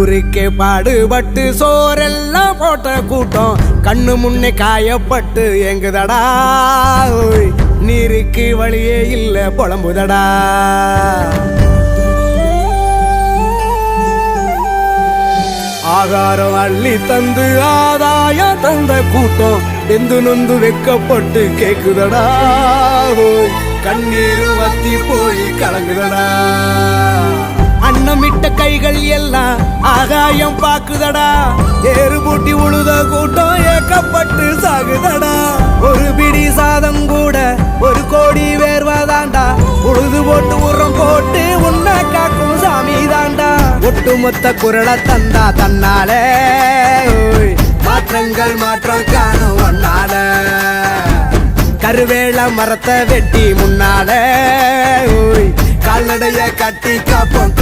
ஊருக்கே பாடுபட்டு சோரெல்லாம் போட்ட கூட்டம். கண்ணு முன்னே காயப்பட்டு எங்குதடா நீருக்கு வழியே இல்ல புலம்புதடா. ஆகாரம் அள்ளி தந்து ஆதாயம் தந்த கூட்டம். எந்து நொந்து வெக்கப்பட்டு கேக்குதடா. கண்ணீர் வத்தி போய் கலங்குதடா. அன்னமிட்ட கைகள் எல்லாம் ஆகாயம் பாக்குதடா. ஏறு பூட்டி உழுத கூட்டம் ஏக்கப்பட்டு சாகுதடா. ஒரு பிடி சாதம் கூட ஒரு கோடி வேர்வாதாண்டா. உழுது போட்டு உரம் போட்டு உன்னை காக்கும் சாமி தாண்டா ஒட்டுமொத்த குரலை தந்தா தன்னாலே. மாற்றங்கள் மாற்றம் காணும் ஒன்னால. கருவேல மரத்தை வெட்டி முன்னாலே. கால்நடைய கட்டி காப்போம்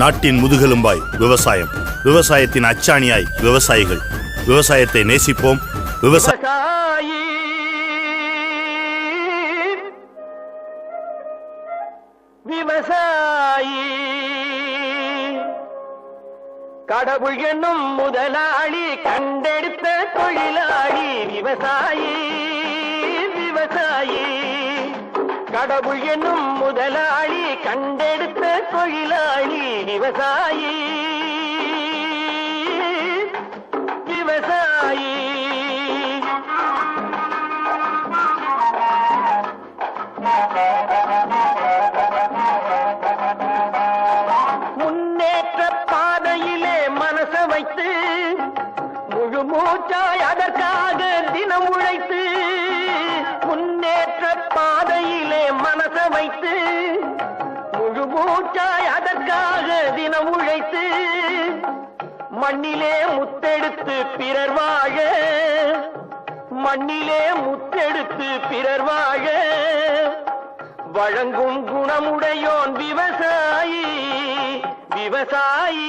நாட்டின் முதுகெலும்பாய் விவசாயம். விவசாயத்தின் அச்சாணியாய் விவசாயிகள். விவசாயத்தை நேசிப்போம். விவசாய விவசாயி. விவசாயி. கடவுள் என்னும் முதலாளி கண்டெடுத்த தொழிலாளி விவசாயி. கடவுள் என்னும் முதலாளி கண்டெடுத்த தொழிலாளி விவசாயி. விவசாயி. முன்னேற்ற பாதையிலே மனச வைத்து முழு மூச்சாய் அதற்காக தினம் உழைத்து முன்னேற்ற பாதையில் மனச வைத்து முழு மூச்சாய் அதற்காக தினம் உழைத்து மண்ணிலே முத்தெடுத்து பிறர் வாழ மண்ணிலே முத்தெடுத்து பிறர் வாழ வழங்கும் குணமுடையோன் விவசாயி விவசாயி.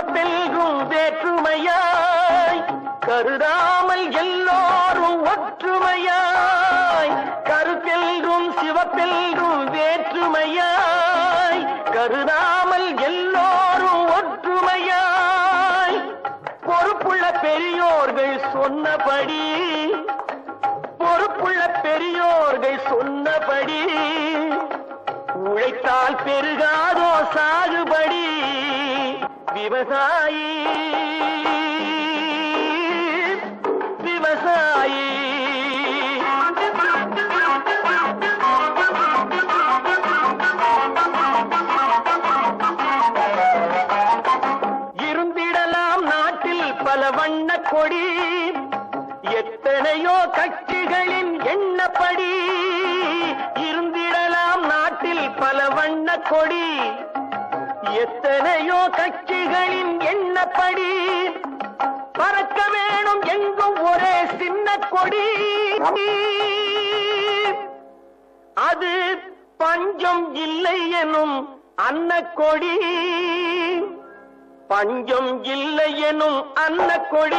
கருத்தெல்கும் வேற்றுமையாய் கருதாமல் எல்லோரும் ஒற்றுமையாய் கருத்தெல்கும் சிவத்தெல்கும் வேற்றுமையாய் கருதாமல் எல்லோரும் ஒற்றுமையாய். பொறுப்புள்ள பெரியோர்கள் சொன்னபடி பொறுப்புள்ள பெரியோர்கள் சொன்னபடி உழைத்தால் பெருகாதோ சாகுபடி. விவசாயி. விவசாயி. இருந்திடலாம் நாட்டில் பல வண்ண கொடி. எத்தனையோ கட்சிகளின் எண்ணப்படி. இருந்திடலாம் நாட்டில் பல வண்ண கொடி. எத்தனையோ கட்சிகளின் எண்ணப்படி பறக்க வேணும் எங்கும் ஒரே சின்ன கொடி. அது பஞ்சம் இல்லை எனும் அன்னக்கொடி. பஞ்சம் இல்லை எனும் அன்னக்கொடி.